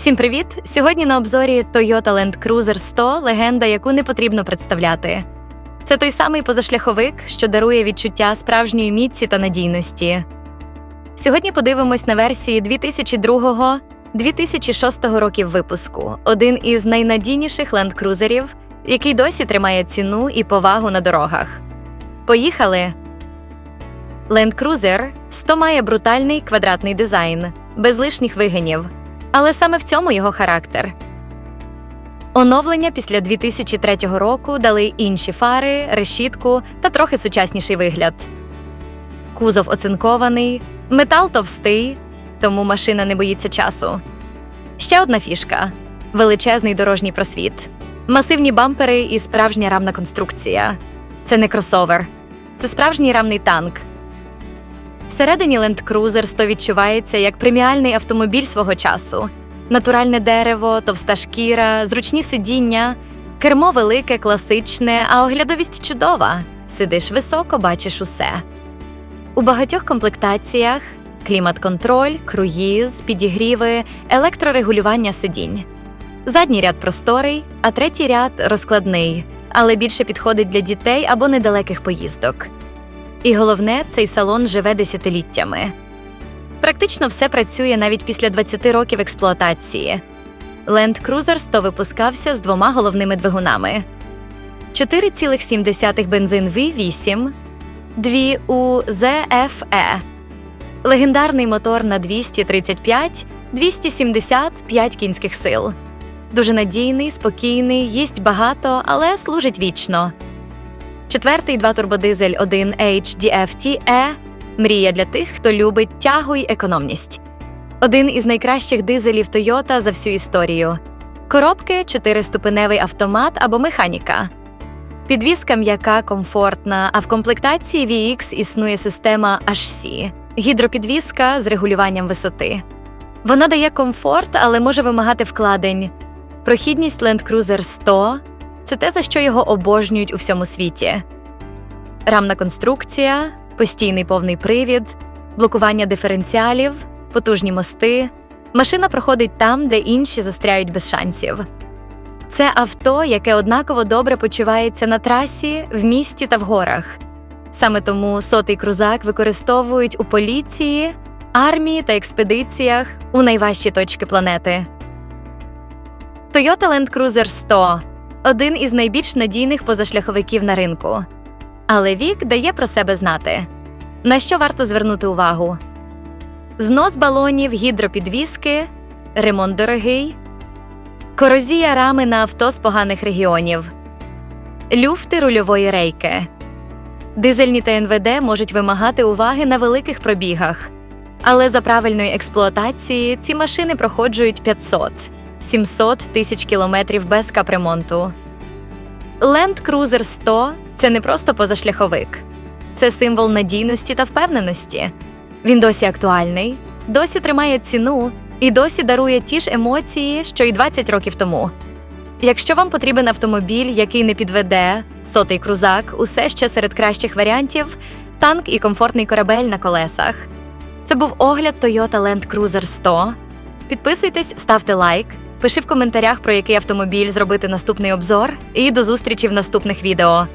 Всім привіт! Сьогодні на обзорі Toyota Land Cruiser 100 легенда, яку не потрібно представляти. Це той самий позашляховик, що дарує відчуття справжньої міці та надійності. Сьогодні подивимось на версії 2002-2006 років випуску, один із найнадійніших ленд-крузерів, який досі тримає ціну і повагу на дорогах. Поїхали! Land Cruiser 100 має брутальний квадратний дизайн, без лишніх вигинів. Але саме в цьому його характер. Оновлення після 2003 року дали інші фари, решітку та трохи сучасніший вигляд. Кузов оцинкований, метал товстий, тому машина не боїться часу. Ще одна фішка величезний дорожній просвіт, масивні бампери і справжня рамна конструкція. Це не кросовер, це справжній рамний танк. Всередині Land Cruiser 100 відчувається як преміальний автомобіль свого часу: натуральне дерево, товста шкіра, зручні сидіння, кермо велике, класичне, а оглядовість чудова. Сидиш високо, бачиш усе. У багатьох комплектаціях клімат-контроль, круїз, підігріви, електрорегулювання сидінь. Задній ряд просторий, а третій ряд розкладний, але більше підходить для дітей або недалеких поїздок. І головне, цей салон живе десятиліттями. Практично все працює навіть після 20 років експлуатації. Land Cruiser 100 випускався з двома головними двигунами: 4,7 бензин V8, 2 у ZFE, легендарний мотор на 235 275 кінських сил. Дуже надійний, спокійний, їсть багато, але служить вічно. Четвертий 2 турбодизель 1 HDFT-E – мрія для тих, хто любить тягу й економність. Один із найкращих дизелів Toyota за всю історію. Коробки чотириступеневий автомат або механіка. Підвізка м'яка, комфортна, а в комплектації VX існує система HC – гідропідвізка з регулюванням висоти. Вона дає комфорт, але може вимагати вкладень. Прохідність Land Cruiser 100 це те, за що його обожнюють у всьому світі. Рамна конструкція, постійний повний привід, блокування диференціалів, потужні мости. Машина проходить там, де інші застряють без шансів. Це авто, яке однаково добре почувається на трасі, в місті та в горах. Саме тому сотий крузак використовують у поліції, армії та експедиціях у найважчі точки планети. Toyota Land Cruiser 100 один із найбільш надійних позашляховиків на ринку. Але вік дає про себе знати. На що варто звернути увагу? Знос балонів, гідропідвіски, ремонт дорогий, корозія рами на авто з поганих регіонів, люфти рульової рейки. Дизельні та НВД можуть вимагати уваги на великих пробігах, але за правильної експлуатації ці машини проходжують 500 700 тисяч кілометрів без капремонту. Land Cruiser 100 – це не просто позашляховик, це символ надійності та впевненості. Він досі актуальний, досі тримає ціну і досі дарує ті ж емоції, що й 20 років тому. Якщо вам потрібен автомобіль, який не підведе, сотий крузак, усе ще серед кращих варіантів, танк і комфортний корабель на колесах. Це був огляд Toyota Land Cruiser 100. Підписуйтесь, ставте лайк, пиши в коментарях, про який автомобіль зробити наступний обзор, і до зустрічі в наступних відео.